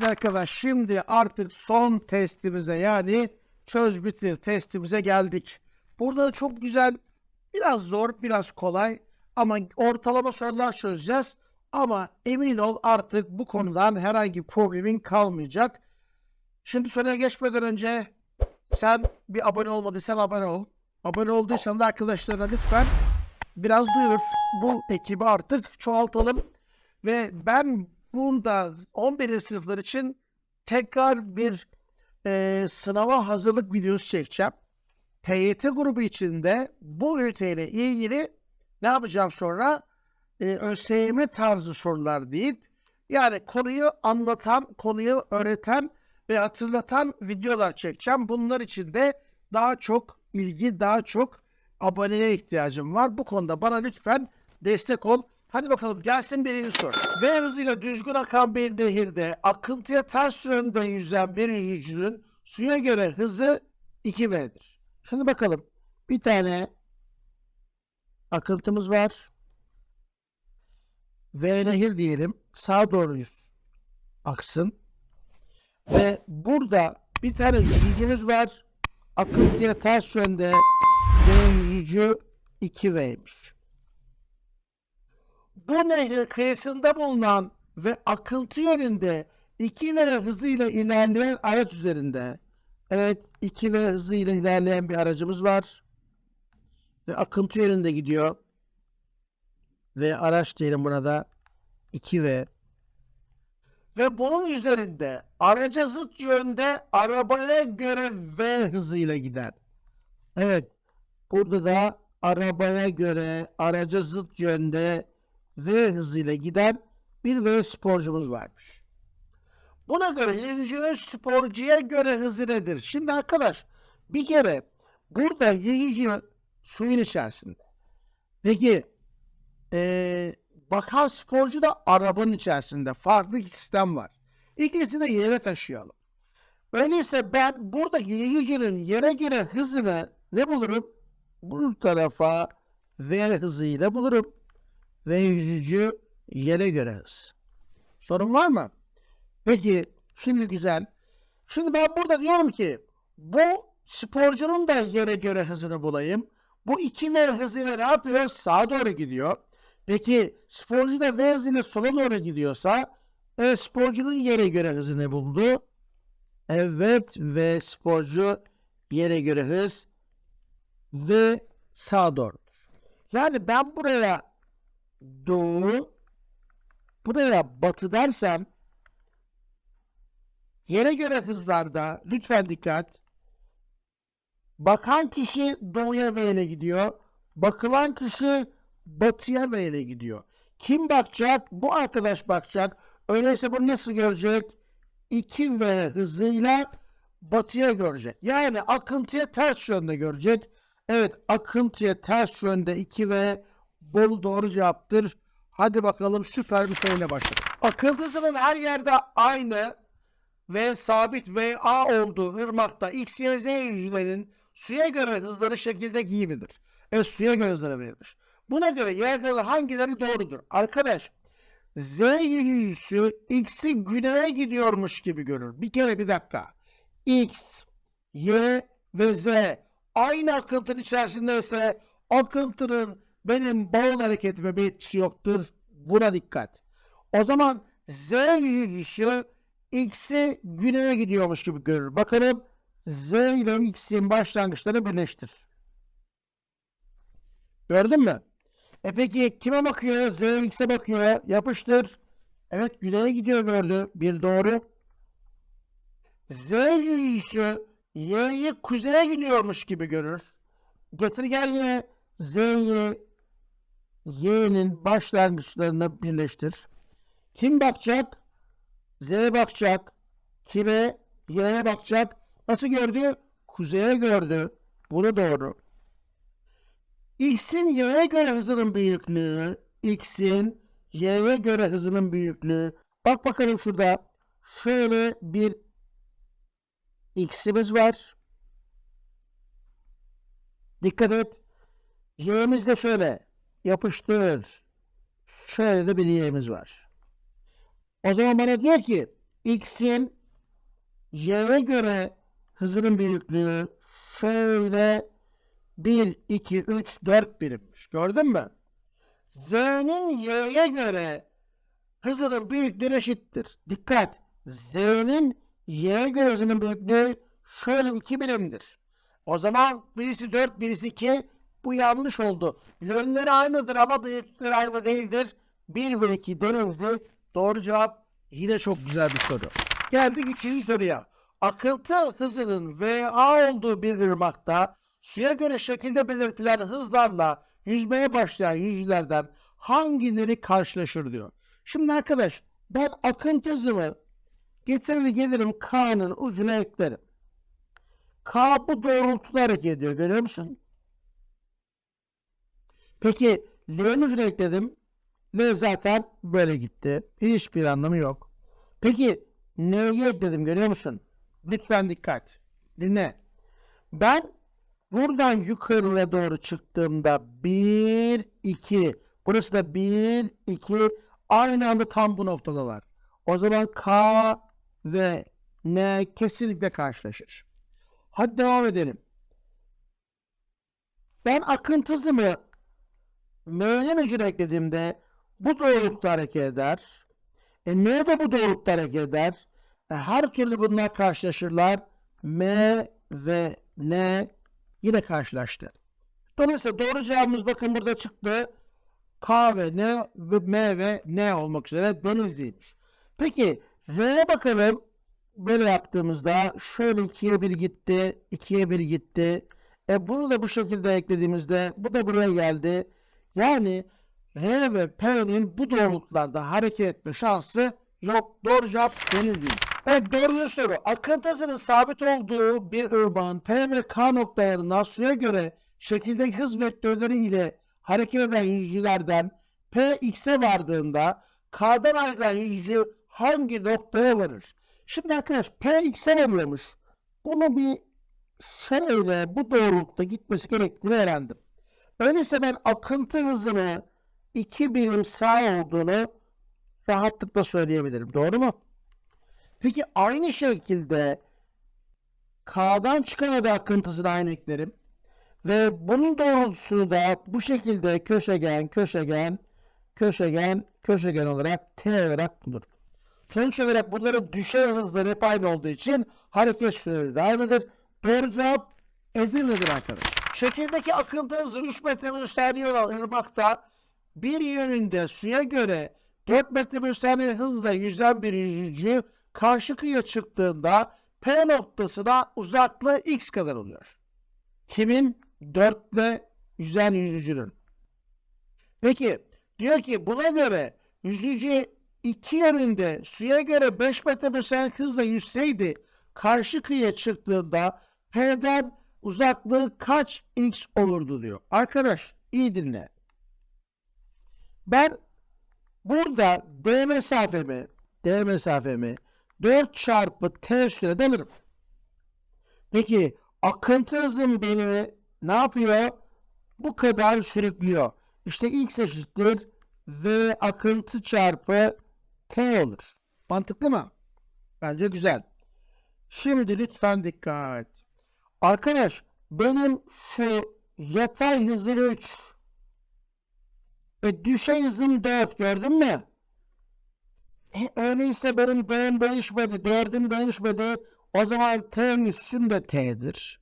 Evet arkadaş şimdi artık son testimize yani çöz bitir testimize geldik. Burada da çok güzel biraz zor biraz kolay ama ortalama sorular çözeceğiz. Ama emin ol artık bu konudan herhangi bir problemin kalmayacak. Şimdi soruya geçmeden önce sen bir abone olmadıysan abone ol. Abone olduysan da arkadaşlarına lütfen biraz duyur. Bu ekibi artık çoğaltalım. Ve ben bunda 11. sınıflar için tekrar bir e, sınava hazırlık videosu çekeceğim. TYT grubu içinde bu üniteyle ilgili ne yapacağım sonra? E, ÖSYM tarzı sorular deyip yani konuyu anlatan, konuyu öğreten ve hatırlatan videolar çekeceğim. Bunlar için de daha çok ilgi, daha çok aboneye ihtiyacım var. Bu konuda bana lütfen destek ol. Hadi bakalım gelsin birinci soru. V hızıyla düzgün akan bir nehirde akıntıya ters yönde yüzen bir yüzücünün suya göre hızı 2V'dir. Şimdi bakalım. Bir tane akıntımız var. V nehir diyelim. Sağa doğru yüz aksın. Ve burada bir tane yüzücümüz var. Akıntıya ters yönde V yüzücü 2V'ymiş. Bu nehrin kıyısında bulunan ve akıntı yönünde 2 V hızıyla ilerleyen araç üzerinde. Evet 2 V hızıyla ilerleyen bir aracımız var. Ve akıntı yönünde gidiyor. Ve araç diyelim burada 2 V. Ve bunun üzerinde araca zıt yönde arabaya göre V hızıyla gider. Evet burada da arabaya göre araca zıt yönde V hızıyla giden bir V sporcumuz varmış. Buna göre yüzücünün sporcuya göre hızı nedir? Şimdi arkadaş bir kere burada yüzücü suyun içerisinde. Peki eee bakan sporcu da arabanın içerisinde. Farklı bir sistem var. İkisini de yere taşıyalım. Öyleyse ben buradaki yüzücünün yere göre hızını ne bulurum? Bu tarafa V hızıyla bulurum ve yüzücü yere göre hız. Sorun var mı? Peki şimdi güzel. Şimdi ben burada diyorum ki bu sporcunun da yere göre hızını bulayım. Bu 2 V hızıyla ne yapıyor? Sağa doğru gidiyor. Peki sporcu da V hızıyla sola doğru gidiyorsa e, sporcunun yere göre hızını buldu. Evet ve sporcu yere göre hız ve sağa doğrudur. Yani ben buraya doğu buraya batı dersem yere göre hızlarda lütfen dikkat. Bakan kişi doğuya ile gidiyor bakılan kişi batıya ile gidiyor. Kim bakacak? Bu arkadaş bakacak. Öyleyse bunu nasıl görecek? 2 v hızıyla batıya görecek. Yani akıntıya ters yönde görecek. Evet akıntıya ters yönde 2 v Bolu doğru cevaptır. Hadi bakalım süper bir soruyla başladık. Akıntı hızının her yerde aynı ve sabit VA olduğu ırmakta X, Y, Z yüzlerinin suya göre hızları şekilde giyimidir. Evet suya göre hızları verilir. Buna göre yerleri hangileri doğrudur? Arkadaş Z yüzücüsü X'i güneye gidiyormuş gibi görür. Bir kere bir dakika. X, Y ve Z aynı akıntının içerisindeyse akıntının benim bağıl hareketime bir etkisi yoktur. Buna dikkat. O zaman Z yüzücüsü X'i güneye gidiyormuş gibi görür. Bakalım Z ile X'in başlangıçları birleştir. Gördün mü? E peki kime bakıyor? Z X'e bakıyor. Yapıştır. Evet güneye gidiyor gördü. Bir doğru. Z yüzücüsü Y'yi kuzeye gidiyormuş gibi görür. Getir gel yine Z'yi Y'nin başlangıçlarını birleştir. Kim bakacak? Z bakacak. Kime? Y'ye bakacak. Nasıl gördü? Kuzeye gördü. Bunu doğru. X'in Y'ye göre hızının büyüklüğü. X'in Y'ye göre hızının büyüklüğü. Bak bakalım şurada. Şöyle bir X'imiz var. Dikkat et. Y'miz de şöyle yapıştır. Şöyle de bir Y'miz var. O zaman bana diyor ki X'in Y'ye göre hızının büyüklüğü şöyle 1, 2, 3, 4 birimmiş. Gördün mü? Z'nin Y'ye göre hızının büyüklüğü eşittir. Dikkat! Z'nin Y'ye göre hızının büyüklüğü şöyle 2 birimdir. O zaman birisi 4, birisi 2. Bu yanlış oldu. Yönleri aynıdır ama büyüklükleri aynı değildir. 1 ve 2 denizli. Doğru cevap yine çok güzel bir soru. Geldik üçüncü soruya. Akıntı hızının VA olduğu bir ırmakta suya göre şekilde belirtilen hızlarla yüzmeye başlayan yüzülerden hangileri karşılaşır diyor. Şimdi arkadaş ben akıntı hızımı getirir gelirim K'nın ucuna eklerim. K bu doğrultuda hareket ediyor görüyor musun? Peki ucuna ekledim. L zaten böyle gitti. Hiçbir anlamı yok. Peki N'ye ekledim görüyor musun? Lütfen dikkat. Dinle. Ben buradan yukarıya doğru çıktığımda 1, 2. Burası da 1, 2. Aynı anda tam bu noktada var. O zaman K ve N kesinlikle karşılaşır. Hadi devam edelim. Ben akıntı hızımı M'nin ucuna eklediğimde bu doğrultuda hareket eder. E N de bu doğrultuda hareket eder. E, her türlü bunlar karşılaşırlar. M ve N yine karşılaştı. Dolayısıyla doğru cevabımız bakın burada çıktı. K ve N ve M ve N olmak üzere denizliymiş. Peki R'ye bakalım. Böyle yaptığımızda şöyle 2'ye 1 gitti, 2'ye 1 gitti. E bunu da bu şekilde eklediğimizde bu da buraya geldi. Yani R ve P'nin bu doğrultularda hareket etme şansı yok. Doğru cevap denizli. Evet doğru soru. Akıntı hızının sabit olduğu bir ırmağın P ve K noktalarından suya göre şekildeki hız vektörleri ile hareket eden yüzücülerden P X'e vardığında K'dan ayrılan yüzücü hangi noktaya varır? Şimdi arkadaş P X'e varıyormuş. Bunu bir şöyle bu doğrultuda gitmesi gerektiğini öğrendim. Öyleyse ben akıntı hızını iki birim sağ olduğunu rahatlıkla söyleyebilirim. Doğru mu? Peki aynı şekilde K'dan çıkan da akıntısını aynı eklerim. Ve bunun doğrultusunu da bu şekilde köşegen, köşegen, köşegen, köşegen olarak T olarak bulur. Sonuç olarak bunların düşey hızları hep aynı olduğu için hareket süreleri de aynıdır. Doğru cevap Edirne'dir arkadaşlar. Şekildeki akıntı hızı 3 metre bölü saniye olan ırmakta bir yönünde suya göre 4 metre bölü saniye hızla yüzen bir yüzücü karşı kıyıya çıktığında P noktasına uzaklığı x kadar oluyor. Kimin? 4 ile yüzen yüzücünün. Peki diyor ki buna göre yüzücü iki yönünde suya göre 5 metre bölü saniye hızla yüzseydi karşı kıyıya çıktığında P'den uzaklığı kaç x olurdu diyor. Arkadaş iyi dinle. Ben burada D mesafemi D mesafemi 4 çarpı T sürede alırım. Peki akıntı hızım beni ne yapıyor? Bu kadar sürüklüyor. İşte x eşittir V akıntı çarpı T olur. Mantıklı mı? Bence güzel. Şimdi lütfen dikkat. Arkadaş benim şu yatay hızım 3 ve düşey hızım 4 gördün mü? E, öyleyse benim D'm değişmedi, 4'üm değişmedi. O zaman T'nin üstüm de T'dir.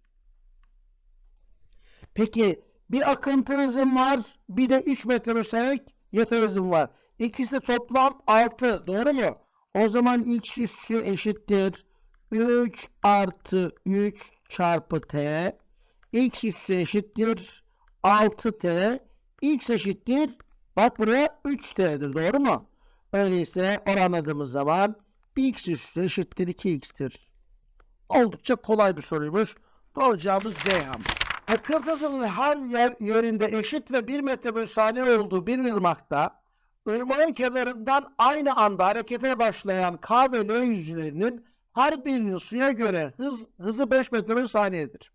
Peki bir akıntı hızım var, bir de 3 metre bölü yatay hızım var. İkisi de toplam 6, doğru mu? O zaman x üssü eşittir 3 artı 3 çarpı t x üssü eşittir 6t x eşittir bak buraya 3t'dir doğru mu? Öyleyse oranladığımız zaman x üssü eşittir 2x'tir. Oldukça kolay bir soruymuş. Doğru cevabımız Ceyhan. Akıntı hızının her yer yerinde eşit ve 1 metre bölü saniye olduğu bir ırmakta ırmağın kenarından aynı anda harekete başlayan K ve L yüzülerinin her birinin suya göre hız, hızı 5 metre bölü saniyedir.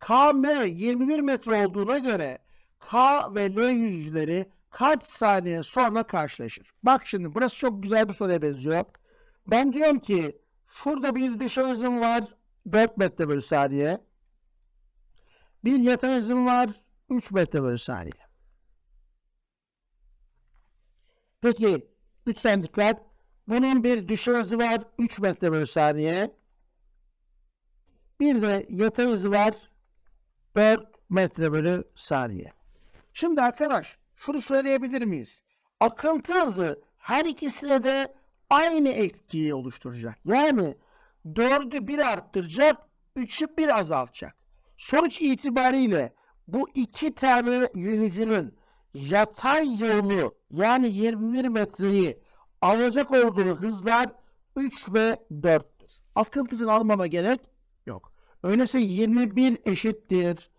KM 21 metre olduğuna göre K ve L yüzleri kaç saniye sonra karşılaşır? Bak şimdi burası çok güzel bir soruya benziyor. Ben diyorum ki şurada bir düşey hızım var 4 metre bölü saniye. Bir yatay hızım var 3 metre bölü saniye. Peki lütfen dikkat. Bunun bir düşey hızı var 3 metre bölü saniye. Bir de yatay hızı var 4 metre bölü saniye. Şimdi arkadaş şunu söyleyebilir miyiz? Akıntı hızı her ikisine de aynı etkiyi oluşturacak. Yani 4'ü 1 arttıracak, 3'ü 1 azaltacak. Sonuç itibariyle bu iki tane yüzücünün yatay yönü yani 21 metreyi alacak olduğu hızlar 3 ve 4'tür. Akıntısını almama gerek yok. Öyleyse 21 eşittir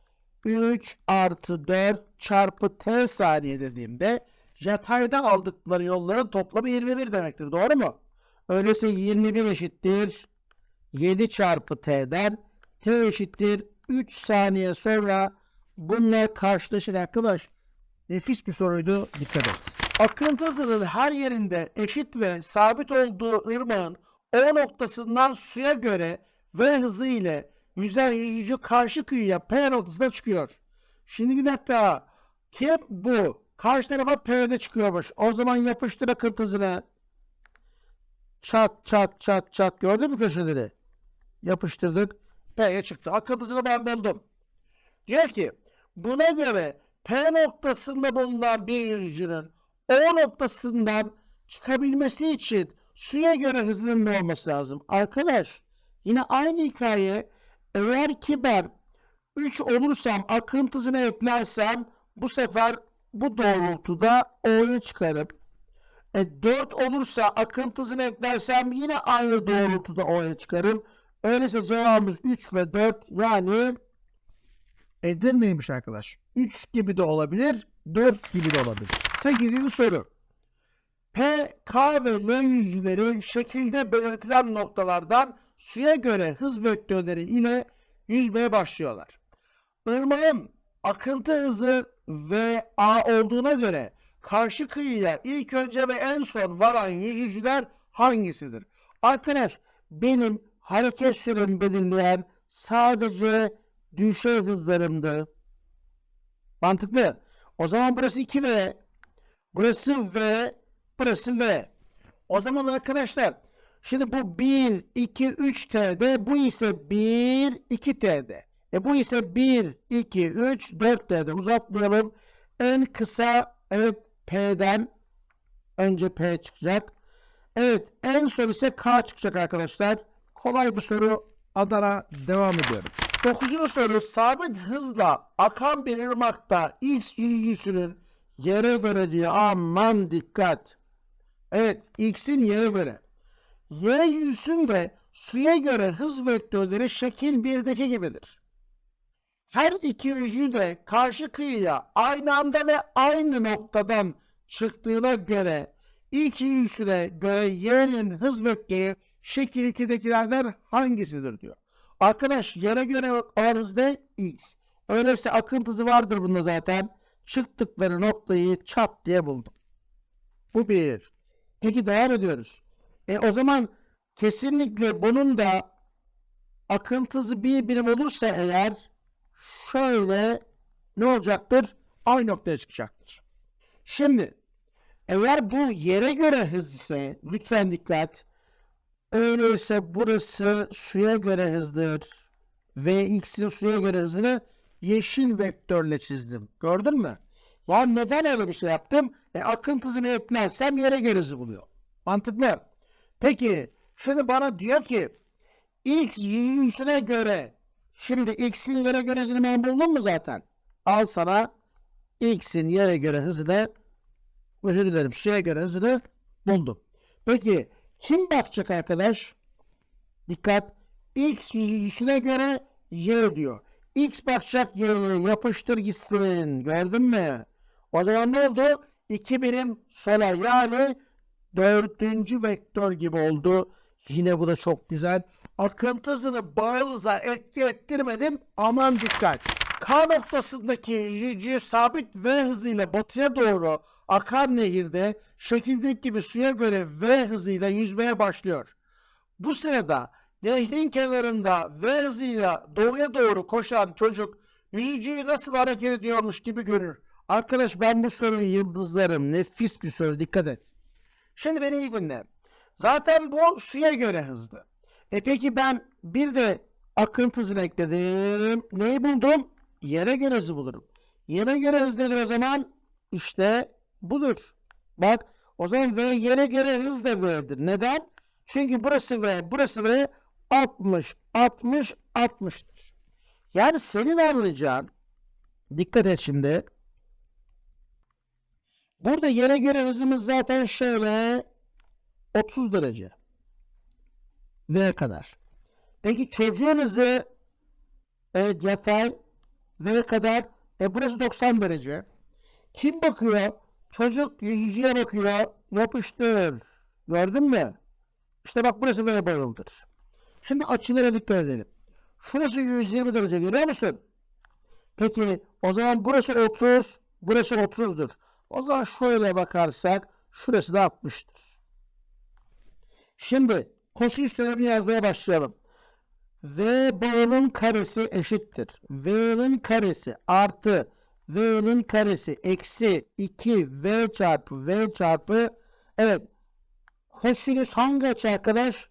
3 artı 4 çarpı t saniye dediğimde yatayda aldıkları yolların toplamı 21 demektir. Doğru mu? Öyleyse 21 eşittir 7 çarpı t'den t eşittir 3 saniye sonra bununla karşılaşır arkadaş. Nefis bir soruydu. Dikkat et. Akıntı hızının her yerinde eşit ve sabit olduğu ırmağın O noktasından suya göre V hızı ile yüzen yüzücü karşı kıyıya P noktasına çıkıyor. Şimdi bir dakika. Kim bu? Karşı tarafa P'de çıkıyormuş. O zaman yapıştır akıntı hızını. Çat çat çat çat. Gördün mü köşeleri? Yapıştırdık. P'ye çıktı. Akıntı hızını ben buldum. Diyor ki buna göre P noktasında bulunan bir yüzücünün O noktasından çıkabilmesi için suya göre hızının ne olması lazım? Arkadaş yine aynı hikaye eğer ki ben 3 olursam akıntı hızını eklersem bu sefer bu doğrultuda O'yu çıkarıp e, 4 olursa akıntı hızını eklersem yine aynı doğrultuda O'ya çıkarım. Öyleyse cevabımız 3 ve 4 yani Edirne'ymiş arkadaş. 3 gibi de olabilir, 4 gibi de olabilir. 8. soru. P, K ve L yüzleri şekilde belirtilen noktalardan suya göre hız vektörleri ile yüzmeye başlıyorlar. Irmağın akıntı hızı V A olduğuna göre karşı kıyıya ilk önce ve en son varan yüzücüler hangisidir? Arkadaş benim hareket süremi belirleyen sadece düşey hızlarımdı. Mantıklı. O zaman burası 2V. Burası V. Burası V. O zaman arkadaşlar şimdi bu 1, 2, 3 T'de bu ise 1, 2 T'de. E bu ise 1, 2, 3, 4 T'de. Uzatmayalım. En kısa evet P'den önce P çıkacak. Evet en son ise K çıkacak arkadaşlar. Kolay bir soru. Adana devam ediyorum. Dokuzuncu soru sabit hızla akan bir ırmakta X yüzücüsünün yere göre diyor. Aman dikkat. Evet X'in yere göre. Yere yüzüsünde suya göre hız vektörleri şekil 1'deki gibidir. Her iki yüzü de karşı kıyıya aynı anda ve aynı noktadan çıktığına göre ilk yüzüne göre y'nin hız vektörü şekil 2'dekilerden hangisidir diyor. Arkadaş yere göre hız ne? X. Öyleyse akıntı hızı vardır bunda zaten. Çıktıkları noktayı çat diye buldum. Bu bir. Peki devam ediyoruz. E o zaman kesinlikle bunun da akıntı hızı bir birim olursa eğer şöyle ne olacaktır? Aynı noktaya çıkacaktır. Şimdi eğer bu yere göre hız ise lütfen dikkat. Öyleyse burası suya göre hızdır. Ve x'in suya göre hızını yeşil vektörle çizdim. Gördün mü? Ya neden öyle bir şey yaptım? E, akıntı hızını eklersem yere hızı buluyor. Mantıklı. Peki şimdi bana diyor ki x yüzüne göre şimdi x'in yere göre hızını ben buldum mu zaten? Al sana x'in yere göre hızını özür dilerim suya göre hızını buldum. Peki kim bakacak arkadaş? Dikkat. X yüzücüsüne göre y diyor. X bakacak y'ye yapıştır gitsin. Gördün mü? O zaman ne oldu? İki birim sola yani dördüncü vektör gibi oldu. Yine bu da çok güzel. Akıntı hızını bağlıza etki ettirmedim. Aman dikkat. K noktasındaki yüzücü sabit V hızıyla batıya doğru akan nehirde şekildeki gibi suya göre V hızıyla yüzmeye başlıyor. Bu sırada nehrin kenarında V hızıyla doğuya doğru koşan çocuk yüzücüyü nasıl hareket ediyormuş gibi görür. Arkadaş ben bu soruyu yıldızlarım. Nefis bir soru dikkat et. Şimdi beni iyi dinle. Zaten bu suya göre hızlı. E peki ben bir de akıntı hızını ekledim. Neyi buldum? Yere göre hızı bulurum. Yere göre hız nedir o zaman? İşte budur. Bak o zaman V yere göre hız da V'dir. Neden? Çünkü burası V, burası V 60, 60, 60'tır. Yani senin anlayacağın dikkat et şimdi. Burada yere göre hızımız zaten şöyle 30 derece. V kadar. Peki çocuğun evet yatay V kadar. E burası 90 derece. Kim bakıyor? Çocuk yüzücüye bakıyor. Yapıştır. Gördün mü? İşte bak burası V bağılıdır. Şimdi açılara dikkat edelim. Şurası 120 derece görüyor musun? Peki o zaman burası 30, burası 30'dur. O zaman şöyle bakarsak şurası da 60'tır. Şimdi kosinüs teoremini yazmaya başlayalım. V bağının karesi eşittir. V'nin karesi artı V'nin karesi eksi 2 V çarpı V çarpı evet kosinüs hangi açı arkadaş?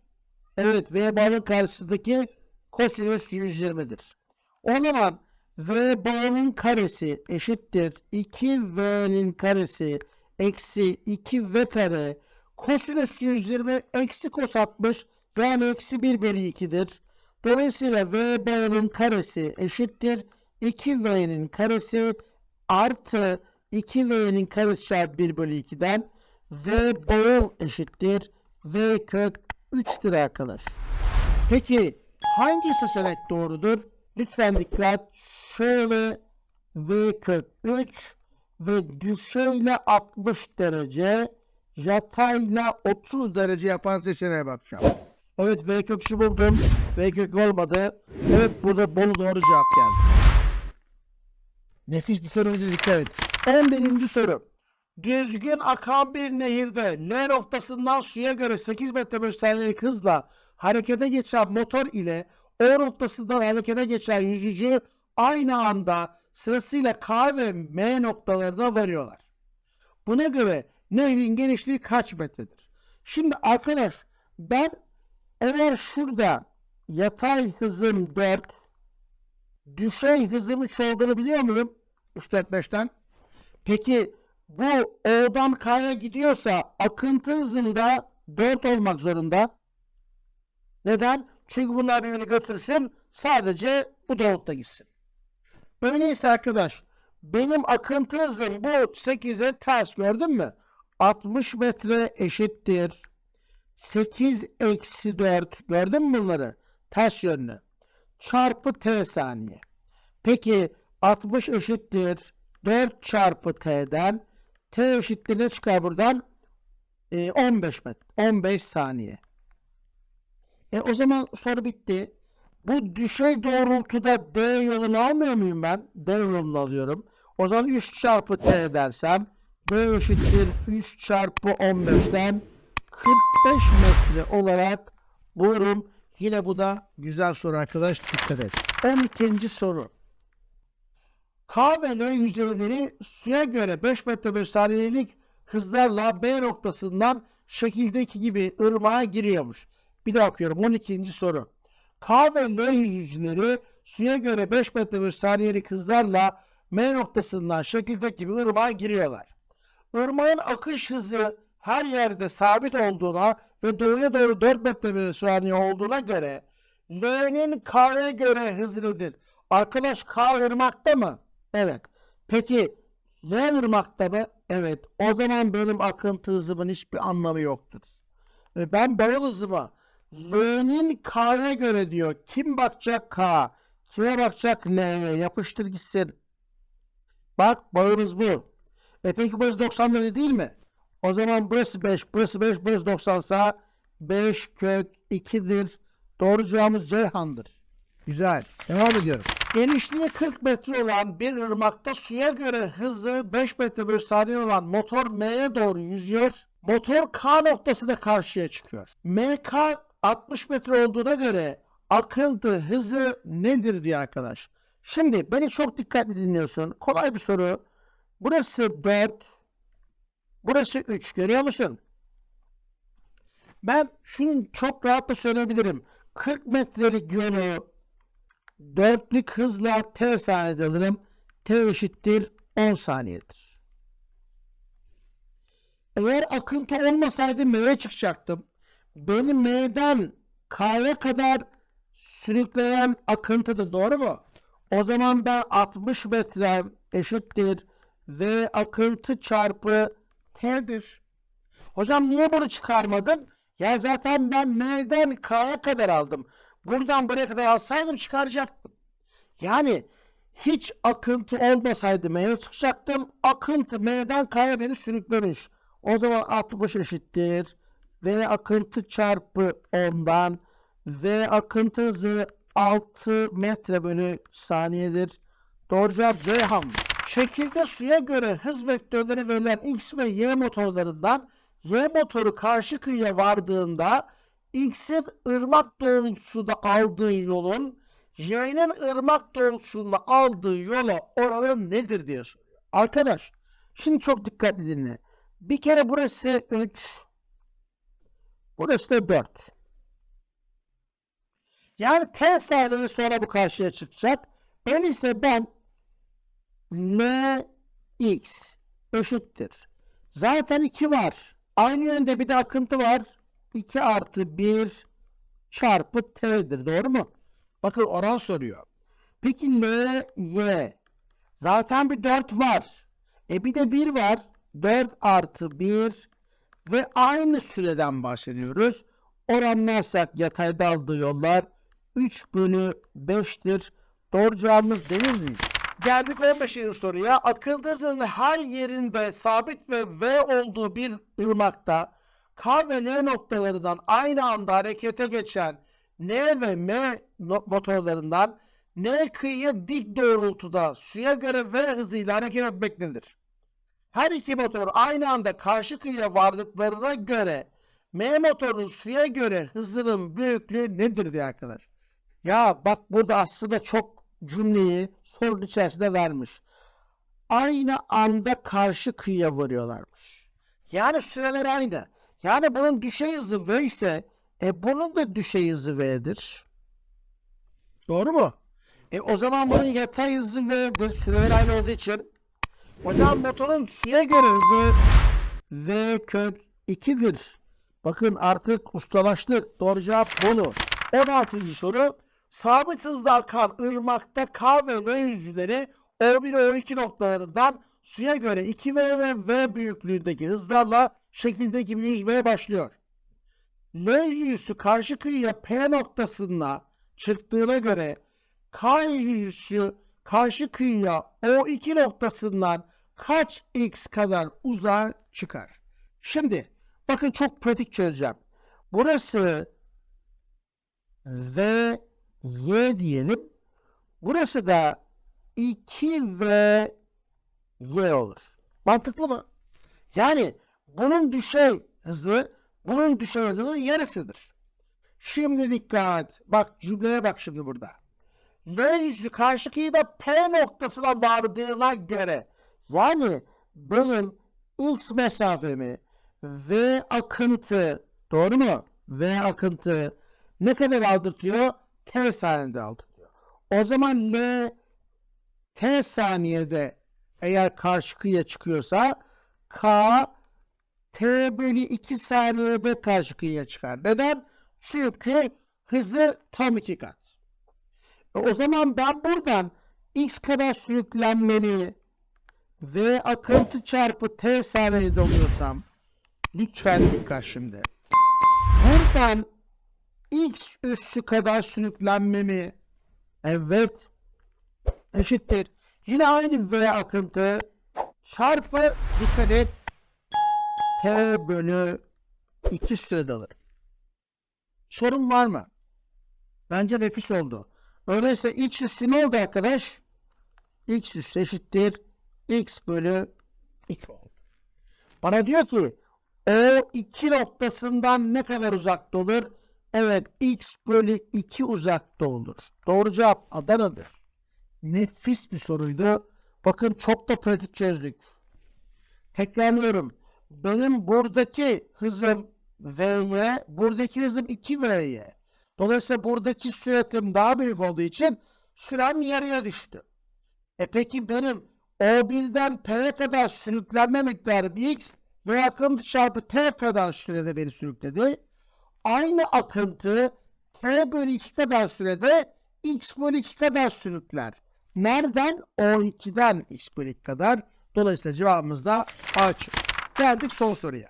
Evet V bağının karşısındaki kosinüs 120'dir. O zaman V bağının karesi eşittir 2V'nin karesi eksi 2V kare kosinüs 120 eksi kos 60 yani eksi 1 bölü 2'dir. Dolayısıyla V bağının karesi eşittir 2V'nin karesi artı 2V'nin karesi çarpı 1 bölü 2'den V bağıl eşittir V kök 3'tür arkadaş. Peki hangi seçenek doğrudur? Lütfen dikkat. Şöyle V kök 3 ve düşeyle 60 derece yatayla 30 derece yapan seçeneğe bakacağım. Evet V kök 3'ü buldum. V kök olmadı. Evet burada Bolu doğru cevap geldi. Nefis bir soruydu dikkat et. 11. soru. Düzgün akan bir nehirde L noktasından suya göre 8 metre saniyelik hızla harekete geçen motor ile O noktasından harekete geçen yüzücü aynı anda sırasıyla K ve M noktalarına varıyorlar. Buna göre nehrin genişliği kaç metredir? Şimdi arkadaş ben eğer şurada yatay hızım 4 düşey hızım 3 olduğunu biliyor muyum? 3 4 5'ten. Peki bu O'dan K'ya gidiyorsa akıntı hızında 4 olmak zorunda. Neden? Çünkü bunlar birbirini götürsün sadece bu doğrultuda gitsin. Öyleyse arkadaş benim akıntı hızım bu 8'e ters gördün mü? 60 metre eşittir. 8 eksi 4 gördün mü bunları? Ters yönlü. Çarpı t saniye. Peki 60 eşittir 4 çarpı t'den t eşittir ne çıkar buradan? Ee, 15 metre. 15 saniye. E o zaman soru bitti. Bu düşey doğrultuda D yolunu almıyor muyum ben? D yolunu alıyorum. O zaman 3 çarpı T dersem D eşittir 3 çarpı 15'ten 45 metre olarak bulurum. Yine bu da güzel soru arkadaş. Dikkat et. 12. soru. K ve L yüzeyleri suya göre 5 metre bölü saniyelik hızlarla B noktasından şekildeki gibi ırmağa giriyormuş. Bir daha okuyorum. 12. soru. K ve L yüzeyleri suya göre 5 metre bölü saniyelik hızlarla M noktasından şekildeki gibi ırmağa giriyorlar. Irmağın akış hızı her yerde sabit olduğuna ve doğuya doğru 4 metre bölü saniye olduğuna göre L'nin K'ya göre hızı nedir? Arkadaş K ırmakta mı? Evet. Peki L ırmakta mı? Evet. O zaman benim akıntı hızımın hiçbir anlamı yoktur. Ve ben bağıl hızıma L'nin K'ya göre diyor. Kim bakacak K? Kime bakacak L'ye? Yapıştır gitsin. Bak bağımız bu. E peki burası 90 derece değil mi? O zaman burası 5, burası 5, burası 90 sa 5 kök 2'dir. Doğru cevabımız Ceyhan'dır. Güzel. Devam ediyorum. Genişliği 40 metre olan bir ırmakta suya göre hızı 5 metre bölü saniye olan motor M'ye doğru yüzüyor. Motor K noktasına karşıya çıkıyor. MK 60 metre olduğuna göre akıntı hızı nedir diyor arkadaş. Şimdi beni çok dikkatli dinliyorsun. Kolay bir soru. Burası 4. Burası 3. Görüyor musun? Ben şunu çok rahatla söyleyebilirim. 40 metrelik yolu dörtlük hızla T saniyede alırım. T eşittir 10 saniyedir. Eğer akıntı olmasaydı M'ye çıkacaktım. Beni M'den K'ya kadar sürükleyen akıntıdır. Doğru mu? O zaman ben 60 metre eşittir V akıntı çarpı T'dir. Hocam niye bunu çıkarmadın? Ya zaten ben M'den K'ya kadar aldım. Buradan buraya kadar alsaydım çıkaracaktım. Yani hiç akıntı olmasaydı M'ye çıkacaktım. Akıntı M'den K'ya beni sürüklemiş. O zaman 60 eşittir. V akıntı çarpı 10'dan V akıntı hızı 6 metre bölü saniyedir. Doğru cevap Ceyhan. Şekilde suya göre hız vektörleri verilen X ve Y motorlarından Y motoru karşı kıyıya vardığında X'in ırmak doğrultusunda aldığı yolun Y'nin ırmak doğrultusunda aldığı yola oranı nedir diye soruyor. Arkadaş şimdi çok dikkatli dinle. Bir kere burası 3 burası da 4. Yani T saniye sonra bu karşıya çıkacak. Öyleyse ben N X eşittir. Zaten 2 var. Aynı yönde bir de akıntı var. 2 artı 1 çarpı T'dir. Doğru mu? Bakın oran soruyor. Peki L, Y. Zaten bir 4 var. E bir de 1 var. 4 artı 1 ve aynı süreden bahsediyoruz. Oranlarsak yatayda aldığı yollar 3 bölü 5'tir. Doğru cevabımız değil mi? Geldik 15. soruya. Akıntı hızının her yerinde sabit ve V olduğu bir ırmakta K ve L noktalarından aynı anda harekete geçen N ve M motorlarından N kıyıya dik doğrultuda suya göre V hızıyla hareket etmektedir. Her iki motor aynı anda karşı kıyıya vardıklarına göre M motorun suya göre hızının büyüklüğü nedir diye arkadaş. Ya bak burada aslında çok cümleyi sorunun içerisinde vermiş. Aynı anda karşı kıyıya varıyorlarmış. Yani süreler aynı. Yani bunun düşey hızı V ise e bunun da düşey hızı V'dir. Doğru mu? E o zaman bunun yatay hızı V'dir. Süreler aynı olduğu için. Zaman motorun suya göre hızı V kök 2'dir. Bakın artık ustalaştık. Doğru cevap bunu. 16. soru. Sabit hızla akan ırmakta K ve L yüzüleri O1 O2 noktalarından suya göre 2V ve V büyüklüğündeki hızlarla şekildeki gibi yüzmeye başlıyor. L yüzüsü karşı kıyıya P noktasına çıktığına göre K yüzüsü karşı kıyıya O2 noktasından kaç x kadar uzağa çıkar? Şimdi bakın çok pratik çözeceğim. Burası V Y diyelim. Burası da 2 V Y olur. Mantıklı mı? Yani bunun düşey hızı bunun düşey hızının yarısıdır. Şimdi dikkat. Bak cümleye bak şimdi burada. L yüzü karşı kıyıda P noktasına vardığına göre yani benim X mesafemi V akıntı doğru mu? V akıntı ne kadar aldırtıyor? T saniyede aldırtıyor. O zaman L T saniyede eğer karşı kıyıya çıkıyorsa K T bölü 2 saniyede karşı kıyıya çıkar. Neden? Çünkü hızı tam iki kat. E o zaman ben buradan x kadar sürüklenmeni v akıntı çarpı t saniyede oluyorsam lütfen dikkat şimdi. Buradan x üssü kadar sürüklenmemi evet eşittir. Yine aynı v akıntı çarpı dikkat et t bölü 2 sürede alırım. Sorun var mı? Bence nefis oldu. Öyleyse x üssü ne oldu arkadaş? x üssü eşittir x bölü 2 oldu. Bana diyor ki o iki noktasından ne kadar uzakta olur? Evet x bölü 2 uzakta olur. Doğru cevap Adana'dır. Nefis bir soruydu. Bakın çok da pratik çözdük. Tekrarlıyorum. Benim buradaki hızım V'ye, buradaki hızım 2V'ye. Dolayısıyla buradaki süratim daha büyük olduğu için sürem yarıya düştü. E peki benim O1'den P'ye kadar sürüklenme miktarım X ve akıntı çarpı T kadar sürede beni sürükledi. Aynı akıntı T bölü 2 kadar sürede X bölü 2 kadar sürükler. Nereden? O2'den X bölü 2 kadar. Dolayısıyla cevabımız da A. Geldik son soruya.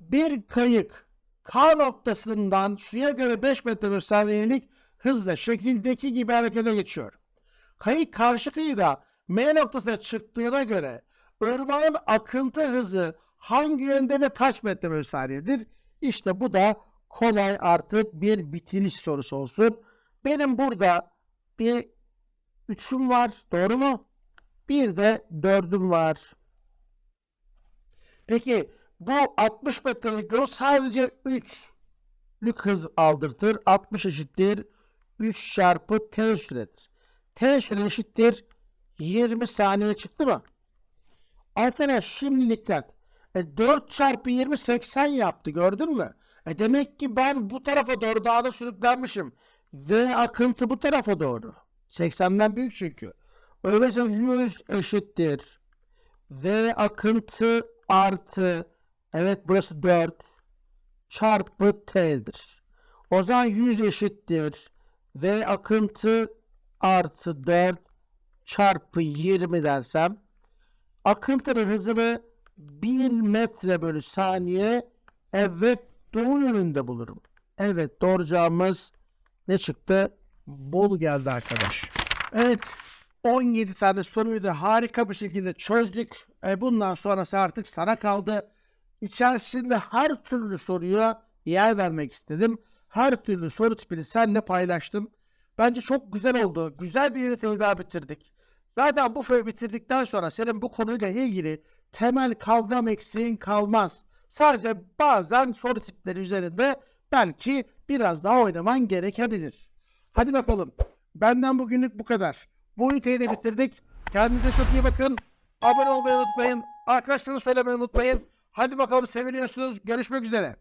Bir kayık K noktasından suya göre 5 metre bölü saniyelik hızla şekildeki gibi harekete geçiyor. Kayık karşı kıyıda M noktasına çıktığına göre ırmağın akıntı hızı hangi yönde ve kaç metre bölü saniyedir? İşte bu da kolay artık bir bitiriş sorusu olsun. Benim burada bir üçüm var. Doğru mu? Bir de dördüm var. Peki bu 60 metrelik yol sadece 3'lük hız aldırtır. 60 eşittir 3 çarpı t süredir. T süre eşittir 20 saniye çıktı mı? Arkadaş şimdi dikkat. E, 4 çarpı 20 80 yaptı gördün mü? E demek ki ben bu tarafa doğru daha da sürüklenmişim. Ve akıntı bu tarafa doğru. 80'den büyük çünkü. Öyleyse 100 eşittir. V akıntı artı evet burası 4 çarpı t'dir. O zaman 100 eşittir. V akıntı artı 4 çarpı 20 dersem akıntının hızını 1 metre bölü saniye evet doğu yönünde bulurum. Evet doğru cevabımız ne çıktı? Bolu geldi arkadaş. Evet 17 tane soruyu da harika bir şekilde çözdük. E, bundan sonrası artık sana kaldı. İçerisinde her türlü soruya yer vermek istedim. Her türlü soru tipini seninle paylaştım. Bence çok güzel oldu. Güzel bir üniteyi daha bitirdik. Zaten bu föyü bitirdikten sonra senin bu konuyla ilgili temel kavram eksiğin kalmaz. Sadece bazen soru tipleri üzerinde belki biraz daha oynaman gerekebilir. Hadi bakalım. Benden bugünlük bu kadar. Bu üniteyi de bitirdik. Kendinize çok iyi bakın. Abone olmayı unutmayın. Arkadaşlarınıza söylemeyi unutmayın. Hadi bakalım seviliyorsunuz. Görüşmek üzere.